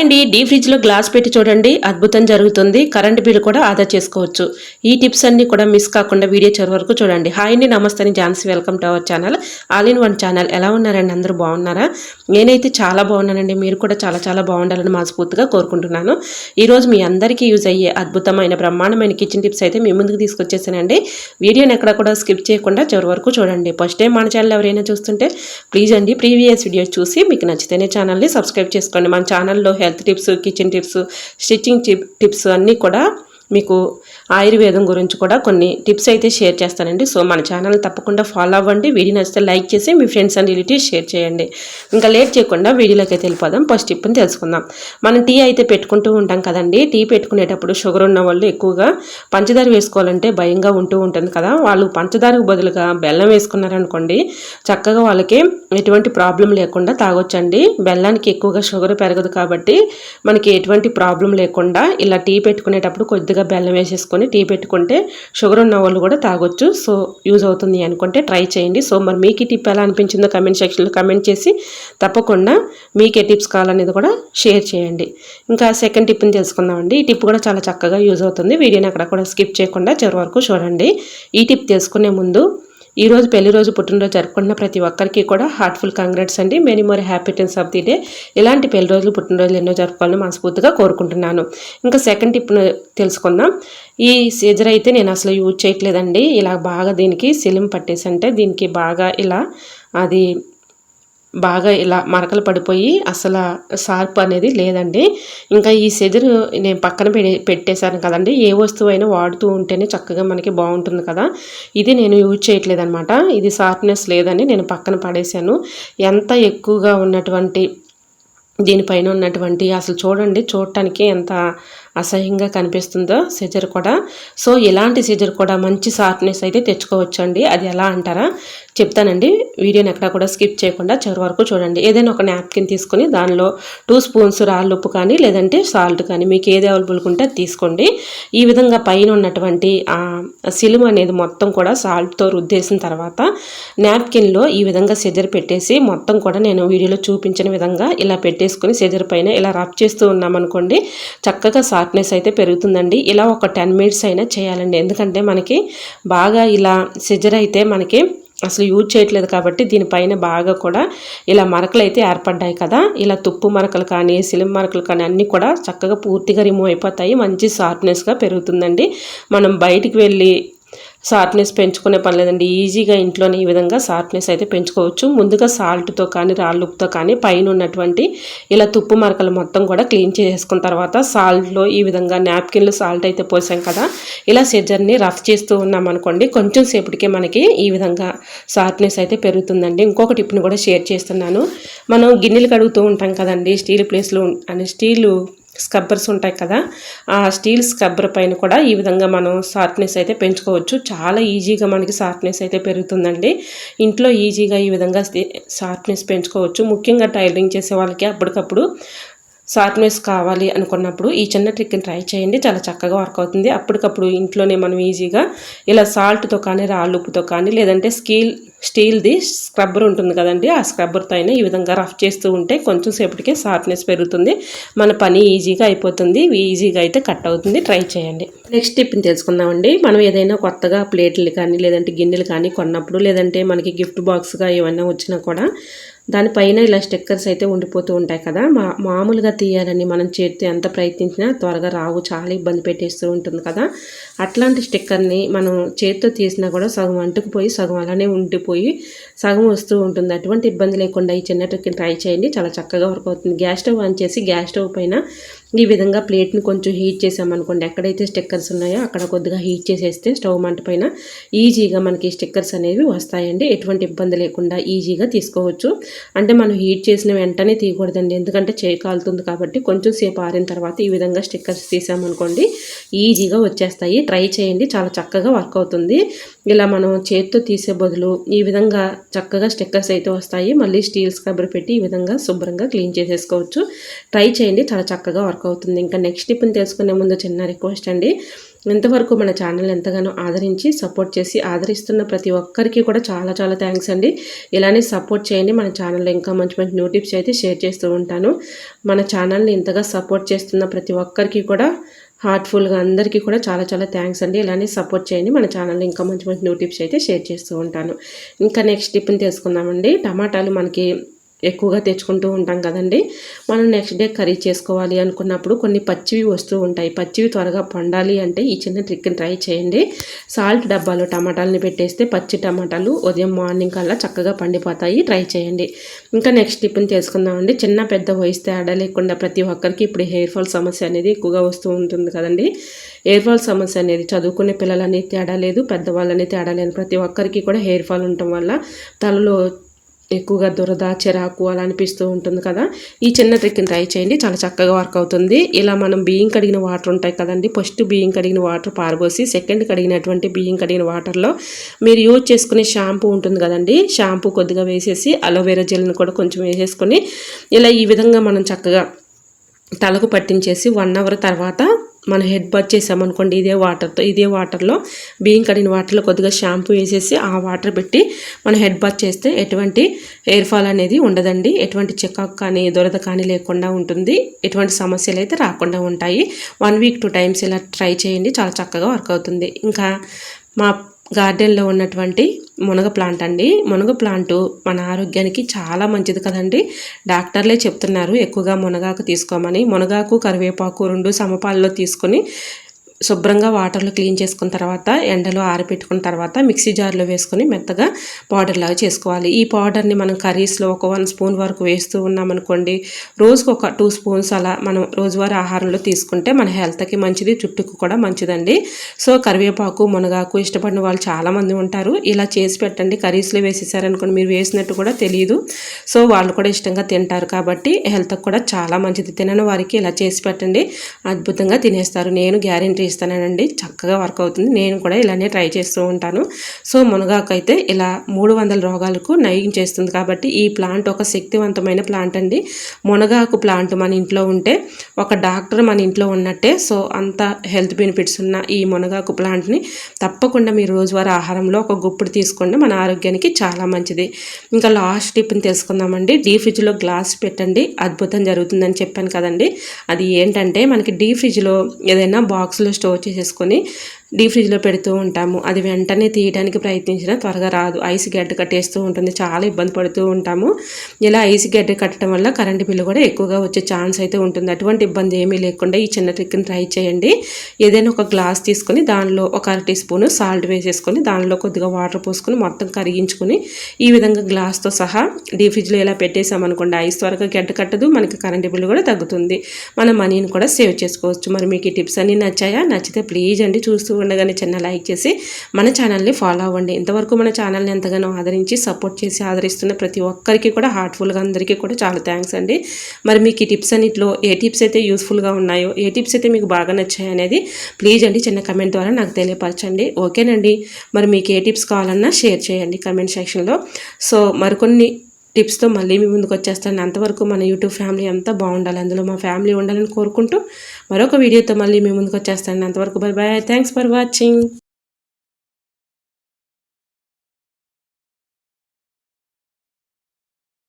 అండి డీ ఫ్రిడ్జ్లో గ్లాస్ పెట్టి చూడండి అద్భుతం జరుగుతుంది కరెంట్ బిల్ కూడా ఆదా చేసుకోవచ్చు. ఈ టిప్స్ అన్ని కూడా మిస్ కాకుండా వీడియో చివరి వరకు చూడండి. హాయ్ అండి నమస్తే Jhansi welcome to our channel. All in one channel ఎలా ఉన్నారండి అందరూ బాగున్నారా? నేనైతే చాలా బాగున్నానండి మీరు కూడా చాలా చాలా బాగుండాలని మనస్ఫూర్తిగా కోరుకుంటున్నాను. ఈరోజు మీ అందరికీ యూజ్ అయ్యే అద్భుతమైన బ్రహ్మాండమైన కిచెన్ టిప్స్ అయితే మీ ముందుకు తీసుకొచ్చేసానండి. వీడియోని ఎక్కడ కూడా స్కిప్ చేయకుండా చివరి వరకు చూడండి. ఫస్ట్ టైం మన ఛానల్ ఎవరైనా చూస్తుంటే ప్లీజ్ అండి ప్రీవియస్ వీడియోస్ చూసి మీకు నచ్చితేనే ఛానల్ని సబ్స్క్రైబ్ చేసుకోండి. మన ఛానల్లో health tips kitchen tips stitching tips అన్నీ కూడా మీకు ఆయుర్వేదం గురించి కూడా కొన్ని టిప్స్ అయితే షేర్ చేస్తానండి. సో మన ఛానల్ తప్పకుండా ఫాలో అవ్వండి. వీడియో నచ్చితే లైక్ చేసి మీ ఫ్రెండ్స్ అండ్ రిలేటివ్స్ షేర్ చేయండి. ఇంకా లేట్ చేయకుండా వీడియోలోకి అయితే వెళ్ళిపోదాం. ఫస్ట్ టిప్ని తెలుసుకుందాం. మనం టీ అయితే పెట్టుకుంటూ ఉంటాం కదండి. టీ పెట్టుకునేటప్పుడు షుగర్ ఉన్న వాళ్ళు ఎక్కువగా పంచదార వేసుకోవాలంటే భయంగా ఉంటూ ఉంటుంది కదా. వాళ్ళు పంచదారకు బదులుగా బెల్లం వేసుకున్నారనుకోండి చక్కగా వాళ్ళకి ఎటువంటి ప్రాబ్లం లేకుండా తాగొచ్చండి. బెల్లానికి ఎక్కువగా షుగర్ పెరగదు కాబట్టి మనకి ఎటువంటి ప్రాబ్లం లేకుండా ఇలా టీ పెట్టుకునేటప్పుడు కొద్దిగా బెల్లం వేసేసుకొని టీ పెట్టుకుంటే షుగర్ ఉన్న వాళ్ళు కూడా తాగొచ్చు. సో యూజ్ అవుతుంది అనుకుంటే ట్రై చేయండి. సో మరి మీకు ఈ టిప్ ఎలా అనిపించిందో కమెంట్ సెక్షన్లో కమెంట్ చేసి తప్పకుండా మీకే టిప్స్ కావాలనేది కూడా షేర్ చేయండి. ఇంకా సెకండ్ టిప్ని తెలుసుకుందామండి. ఈ టిప్ కూడా చాలా చక్కగా యూజ్ అవుతుంది. వీడియోని అక్కడ కూడా స్కిప్ చేయకుండా చివరి వరకు చూడండి. ఈ టిప్ తెలుసుకునే ముందు ఈరోజు పెళ్ళి రోజు పుట్టినరోజు జరుపుకున్న ప్రతి ఒక్కరికి కూడా హార్ట్ఫుల్ కాంగ్రాట్స్ అండి. Many more happy returns of the day ఇలాంటి పెళ్ళి రోజులు పుట్టినరోజులు ఎన్నో జరుపుకోవాలని మనస్ఫూర్తిగా కోరుకుంటున్నాను. ఇంకా సెకండ్ టిప్ తెలుసుకుందాం. ఈ సీజర్ అయితే నేను అసలు యూజ్ చేయట్లేదండి. ఇలా బాగా దీనికి సిలిం పట్టేసి అంటే దీనికి బాగా ఇలా అది బాగా ఇలా మరకలు పడిపోయి అసలు షార్ప్ అనేది లేదండి. ఇంకా ఈ సెదురు నేను పక్కన పెట్టేశాను కదండి. ఏ వస్తువు అయినా వాడుతూ ఉంటేనే చక్కగా మనకి బాగుంటుంది కదా. ఇది నేను యూజ్ చేయట్లేదు అనమాట ఇది షార్ప్నెస్ లేదని నేను పక్కన పడేశాను. ఎంత ఎక్కువగా ఉన్నటువంటి దీనిపైన ఉన్నటువంటి అసలు చూడండి చూడటానికి ఎంత అసహ్యంగా కనిపిస్తుందో సిజర్ కూడా. సో ఇలాంటి సిజర్ కూడా మంచి షార్ప్నెస్ అయితే తెచ్చుకోవచ్చండి. అది ఎలా అంటారా? చెప్తానండి. వీడియోని ఎక్కడ కూడా స్కిప్ చేయకుండా చివరి వరకు చూడండి. ఏదైనా ఒక నాప్కిన్ తీసుకొని దానిలో టూ స్పూన్స్ రాళ్ళు ఉప్పు కానీ లేదంటే సాల్ట్ కానీ మీకు ఏది అవైలబుల్ ఉంటే తీసుకోండి. ఈ విధంగా పైన ఉన్నటువంటి సిలుమ అనేది మొత్తం కూడా సాల్ట్తో రుద్దేసిన తర్వాత నాప్కిన్లో ఈ విధంగా సెజర్ పెట్టేసి మొత్తం కూడా నేను వీడియోలో చూపించిన విధంగా ఇలా పెట్టేసుకొని సెజర్ పైన ఇలా రబ్ చేస్తూ ఉన్నామనుకోండి చక్కగా షార్ప్నెస్ అయితే పెరుగుతుందండి. ఇలా ఒక టెన్ మినిట్స్ అయినా చేయాలండి. ఎందుకంటే మనకి బాగా ఇలా సెజర్ అయితే మనకి అసలు యూజ్ చేయట్లేదు కాబట్టి దీనిపైన బాగా కూడా ఇలా మరకలు అయితే ఏర్పడ్డాయి కదా. ఇలా తుప్పు మరకలు కానీ సిలిం మరకలు కానీ అన్నీ కూడా చక్కగా పూర్తిగా రిమూవ్ అయిపోతాయి. మంచి షార్ప్నెస్గా పెరుగుతుందండి. మనం బయటికి వెళ్ళి షార్ప్నెస్ పెంచుకునే పని లేదండి. ఈజీగా ఇంట్లోనే ఈ విధంగా షార్ప్నెస్ అయితే పెంచుకోవచ్చు. ముందుగా సాల్ట్తో కానీ రాళ్ళుప్పుతో కానీ పైన ఉన్నటువంటి ఇలా తుప్పు మరకలు మొత్తం కూడా క్లీన్ చేసుకున్న తర్వాత సాల్ట్లో ఈ విధంగా నాప్కిన్లు సాల్ట్ అయితే పోసాం కదా. ఇలా సెజర్ని రఫ్ చేస్తూ ఉన్నాం అనుకోండి కొంచెం సేపటికే మనకి ఈ విధంగా షార్ప్నెస్ అయితే పెరుగుతుందండి. ఇంకొక టిప్ని కూడా షేర్ చేస్తున్నాను. మనం గిన్నెలు కడుగుతూ ఉంటాం కదండి స్టీల్ ప్లేస్లో అని స్టీలు స్క్రబ్బర్స్ ఉంటాయి కదా ఆ స్టీల్ స్క్రబ్బర్ పైన కూడా ఈ విధంగా మనం షార్ప్నెస్ అయితే పెంచుకోవచ్చు. చాలా ఈజీగా మనకి షార్ప్నెస్ అయితే పెరుగుతుందండి. ఇంట్లో ఈజీగా ఈ విధంగా షార్ప్నెస్ పెంచుకోవచ్చు. ముఖ్యంగా టైలరింగ్ చేసే వాళ్ళకి అప్పటికప్పుడు షార్ప్నెస్ కావాలి అనుకున్నప్పుడు ఈ చిన్న ట్రిక్ని ట్రై చేయండి. చాలా చక్కగా వర్క్ అవుతుంది. అప్పటికప్పుడు ఇంట్లోనే మనం ఈజీగా ఇలా సాల్ట్తో కానీ రాళ్ళుప్పుతో కానీ లేదంటే స్టీల్ స్టీల్ది స్క్రబ్బర్ ఉంటుంది కదండి. ఆ స్క్రబ్బర్తో అయినా ఈ విధంగా రఫ్ చేస్తూ ఉంటే కొంచెం సేపటికే షార్ప్నెస్ పెరుగుతుంది. మన పని ఈజీగా అయిపోతుంది. ఈజీగా అయితే కట్ అవుతుంది. ట్రై చేయండి. నెక్స్ట్ టిప్ని తెలుసుకుందామండి. మనం ఏదైనా కొత్తగా ప్లేట్లు కానీ లేదంటే గిన్నెలు కానీ కొన్నప్పుడు లేదంటే మనకి గిఫ్ట్ బాక్స్గా ఏమైనా వచ్చినా కూడా దానిపైన ఇలా స్టిక్కర్స్ అయితే ఉండిపోతూ ఉంటాయి కదా. మా మామూలుగా తీయాలని మనం చేతితో ఎంత ప్రయత్నించినా త్వరగా రావు చాలా ఇబ్బంది పెట్టేస్తూ ఉంటుంది కదా. అట్లాంటి స్టిక్కర్ని మనం చేతితో తీసినా కూడా సగం అంటుకుపోయి సగం అలానే ఉండిపోయి సగం వస్తూ ఉంటుంది. అటువంటి ఇబ్బంది లేకుండా ఈ చిన్న ట్రిక్ని ట్రై చేయండి. చాలా చక్కగా వర్క్ అవుతుంది. గ్యాస్ స్టవ్ ఆన్ చేసి గ్యాస్ స్టవ్ పైన ఈ విధంగా ప్లేట్ని కొంచెం హీట్ చేసామనుకోండి ఎక్కడైతే స్టిక్కర్స్ ఉన్నాయో అక్కడ కొద్దిగా హీట్ చేసేస్తే స్టవ్ మంట పైన ఈజీగా మనకి స్టిక్కర్స్ అనేవి వస్తాయండి. ఎటువంటి ఇబ్బంది లేకుండా ఈజీగా తీసుకోవచ్చు. అంటే మనం హీట్ చేసిన వెంటనే తీయకూడదండి. ఎందుకంటే చేయి కాలుతుంది కాబట్టి కొంచెం సేపు ఆరిన తర్వాత ఈ విధంగా స్టిక్కర్స్ తీసామనుకోండి ఈజీగా వచ్చేస్తాయి. ట్రై చేయండి. చాలా చక్కగా వర్క్ అవుతుంది. ఇలా మనం చేతితో తీసే బదులు ఈ విధంగా చక్కగా స్టిక్కర్స్ అయితే వస్తాయి. మళ్ళీ స్టీల్ స్క్రబ్బర్ పెట్టి ఈ విధంగా శుభ్రంగా క్లీన్ చేసేసుకోవచ్చు. ట్రై చేయండి. చాలా చక్కగా వర్క్ అవుతుంది. ఇంకా నెక్స్ట్ టిప్ని తెలుసుకునే ముందు చిన్న రిక్వెస్ట్ అండి. ఇంతవరకు మన ఛానల్ ఎంతగానో ఆదరించి సపోర్ట్ చేసి ఆదరిస్తున్న ప్రతి ఒక్కరికి కూడా చాలా చాలా థ్యాంక్స్ అండి. ఇలానే సపోర్ట్ చేయండి. మన ఛానల్లో ఇంకా మంచి మంచి న్యూ టిప్స్ అయితే షేర్ చేస్తూ ఉంటాను. మన ఛానల్ని ఇంతగా సపోర్ట్ చేస్తున్న ప్రతి ఒక్కరికి కూడా హార్ట్ఫుల్గా అందరికీ కూడా చాలా చాలా థ్యాంక్స్ అండి. ఇలానే సపోర్ట్ చేయండి. మన ఛానల్లో ఇంకా మంచి మంచి న్యూ టిప్స్ అయితే షేర్ చేస్తూ ఉంటాను. ఇంకా నెక్స్ట్ టిప్ని తెలుసుకుందామండి. టమాటాలు మనకి ఎక్కువగా తెచ్చుకుంటూ ఉంటాం కదండి. మనం నెక్స్ట్ డే కర్రీ చేసుకోవాలి అనుకున్నప్పుడు కొన్ని పచ్చివి వస్తూ ఉంటాయి. పచ్చివి త్వరగా పండాలి అంటే ఈ చిన్న ట్రిక్ని ట్రై చేయండి. సాల్ట్ డబ్బాలో టమాటాలని పెట్టేస్తే పచ్చి టమాటాలు ఉదయం మార్నింగ్ కల్లా చక్కగా పండిపోతాయి. ట్రై చేయండి. ఇంకా నెక్స్ట్ టిప్ని తెలుసుకుందామండి. చిన్న పెద్ద వయసు తేడా లేకుండా ప్రతి ఒక్కరికి ఇప్పుడు హెయిర్ ఫాల్ సమస్య అనేది ఎక్కువగా వస్తూ ఉంటుంది కదండి. హెయిర్ ఫాల్ సమస్య అనేది చదువుకునే పిల్లలని తేడా లేదు పెద్దవాళ్ళని తేడా లేదు ప్రతి ఒక్కరికి కూడా హెయిర్ ఫాల్ ఉండటం వల్ల తలలో ఎక్కువగా దురద చిరాకు అలా అనిపిస్తూ ఉంటుంది కదా. ఈ చిన్న ట్రిక్ని ట్రై చేయండి. చాలా చక్కగా వర్క్ అవుతుంది. ఇలా మనం బియ్యం కడిగిన వాటర్ ఉంటాయి కదండి. ఫస్ట్ బియ్యం కడిగిన వాటర్ పారబోసి సెకండ్ కడిగినటువంటి బియ్యం కడిగిన వాటర్లో మీరు యూజ్ చేసుకునే షాంపూ ఉంటుంది కదండి. షాంపూ కొద్దిగా వేసేసి అలోవెరా జెల్ని కూడా కొంచెం వేసేసుకొని ఇలా ఈ విధంగా మనం చక్కగా తలకు పట్టించేసి వన్ అవర్ తర్వాత మనం హెడ్ బాత్ చేసామనుకోండి ఇదే వాటర్తో ఇదే వాటర్లో బియ్యం కడిగిన వాటర్లో కొద్దిగా షాంపూ వేసేసి ఆ వాటర్ పెట్టి మనం హెడ్ బాత్ చేస్తే ఎటువంటి హెయిర్ ఫాల్ అనేది ఉండదండి. ఎటువంటి చెకప్ కానీ దురద కానీ లేకుండా ఉంటుంది. ఎటువంటి సమస్యలు అయితే రాకుండా ఉంటాయి. వన్ వీక్ టూ టైమ్స్ ఇలా ట్రై చేయండి చాలా చక్కగా వర్క్ అవుతుంది. ఇంకా మా గార్డెన్లో ఉన్నటువంటి మునగ ప్లాంట్ అండి. మునగ ప్లాంట్ మన ఆరోగ్యానికి చాలా మంచిది కదండి. డాక్టర్లే చెప్తున్నారు ఎక్కువగా మునగాకు తీసుకోమని. మునగాకు కరివేపాకు రెండు సమపాల్లో తీసుకొని శుభ్రంగా వాటర్లో క్లీన్ చేసుకున్న తర్వాత ఎండలో ఆరబెట్టుకున్న తర్వాత మిక్సీ జార్లో వేసుకొని మెత్తగా పౌడర్ లాగా చేసుకోవాలి. ఈ పౌడర్ని మనం కర్రీస్లో ఒక వన్ స్పూన్ వరకు వేస్తూ ఉన్నామనుకోండి రోజుకు ఒక టూ స్పూన్స్ అలా మనం రోజువారీ ఆహారంలో తీసుకుంటే మన హెల్త్కి మంచిది చుట్టుకు కూడా మంచిదండి. సో కరివేపాకు మునగాకు ఇష్టపడిన వాళ్ళు చాలామంది ఉంటారు. ఇలా చేసి పెట్టండి. కర్రీస్లో వేసేసారనుకోండి మీరు వేసినట్టు కూడా తెలియదు సో వాళ్ళు కూడా ఇష్టంగా తింటారు కాబట్టి హెల్త్కి కూడా చాలా మంచిది. తినని వారికి ఇలా చేసి పెట్టండి. అద్భుతంగా తినేస్తారు. నేను గ్యారెంటీ ఇస్తానండి చక్కగా వర్క్ అవుతుంది. నేను కూడా ఇలానే ట్రై చేస్తూ ఉంటాను. సో మునగాకు అయితే ఇలా మూడు వందల రోగాలకు నయం చేస్తుంది కాబట్టి ఈ ప్లాంట్ ఒక శక్తివంతమైన ప్లాంట్ అండి. మునగాకు ప్లాంట్ మన ఇంట్లో ఉంటే ఒక డాక్టర్ మన ఇంట్లో ఉన్నట్టే సో అంత హెల్త్ బెనిఫిట్స్ ఉన్న ఈ మునగాకు ప్లాంట్ని తప్పకుండా మీరు రోజువారీ ఆహారంలో ఒక గుప్పుడు తీసుకోండి. మన ఆరోగ్యానికి చాలా మంచిది. ఇంకా లాస్ట్ టిప్ని తెలుసుకుందామండి. డీ ఫ్రిడ్జ్లో గ్లాస్ పెట్టండి. అద్భుతం జరుగుతుందని చెప్పాను కదండి. అది ఏంటంటే మనకి డీ ఫ్రిడ్జ్లో ఏదైనా బాక్స్లో స్టోర్ చేసేసుకొని డీ ఫ్రిడ్జ్లో పెడుతూ ఉంటాము. అది వెంటనే తీయడానికి ప్రయత్నించినా త్వరగా రాదు. ఐస్ గడ్డ కట్టేస్తూ ఉంటుంది. చాలా ఇబ్బంది పడుతూ ఉంటాము. ఇలా ఐస్ గడ్డ కట్టడం వల్ల కరెంటు బిల్లు కూడా ఎక్కువగా వచ్చే ఛాన్స్ అయితే ఉంటుంది. అటువంటి ఇబ్బంది ఏమీ లేకుండా ఈ చిన్న ట్రిక్ని ట్రై చేయండి. ఏదైనా ఒక గ్లాస్ తీసుకొని దానిలో ఒక అర టీ స్పూన్ సాల్ట్ వేసేసుకొని దానిలో కొద్దిగా వాటర్ పోసుకొని మొత్తం కరిగించుకొని ఈ విధంగా గ్లాస్తో సహా డీ ఫ్రిడ్జ్లో ఇలా పెట్టేసామనుకోండి ఐస్ త్వరగా గడ్డ కట్టదు. మనకి కరెంటు బిల్లు కూడా తగ్గుతుంది. మన మనీని కూడా సేవ్ చేసుకోవచ్చు. మరి మీకు ఈ టిప్స్ అన్నీ నచ్చాయా? నచ్చితే ప్లీజ్ అండి. చూస్తూ ఉండగానే చిన్న లైక్ చేసి మన ఛానల్ని ఫాలో అవ్వండి. ఇంతవరకు మన ఛానల్ని ఎంతగానో ఆదరించి సపోర్ట్ చేసి ఆదరిస్తున్న ప్రతి ఒక్కరికి కూడా హార్ట్ఫుల్గా అందరికీ కూడా చాలా థ్యాంక్స్ అండి. మరి మీకు ఈ టిప్స్ అన్నింటిలో ఏ టిప్స్ అయితే యూస్ఫుల్గా ఉన్నాయో ఏ టిప్స్ అయితే మీకు బాగా నచ్చాయి అనేది ప్లీజ్ అండి చిన్న కమెంట్ ద్వారా నాకు తెలియపరచండి. ఓకేనండి. మరి మీకు ఏ టిప్స్ కావాలన్నా షేర్ చేయండి కమెంట్ సెక్షన్లో. సో మరికొన్ని టిప్స్తో మళ్ళీ మీ ముందుకు వచ్చేస్తాను. అంతవరకు మన యూట్యూబ్ ఫ్యామిలీ అంతా బాగుండాలి. అందులో మా ఫ్యామిలీ ఉండాలని కోరుకుంటూ మరొక వీడియోతో మళ్ళీ మీ ముందుకు వచ్చేస్తాను. అంతవరకు bye bye thanks for watching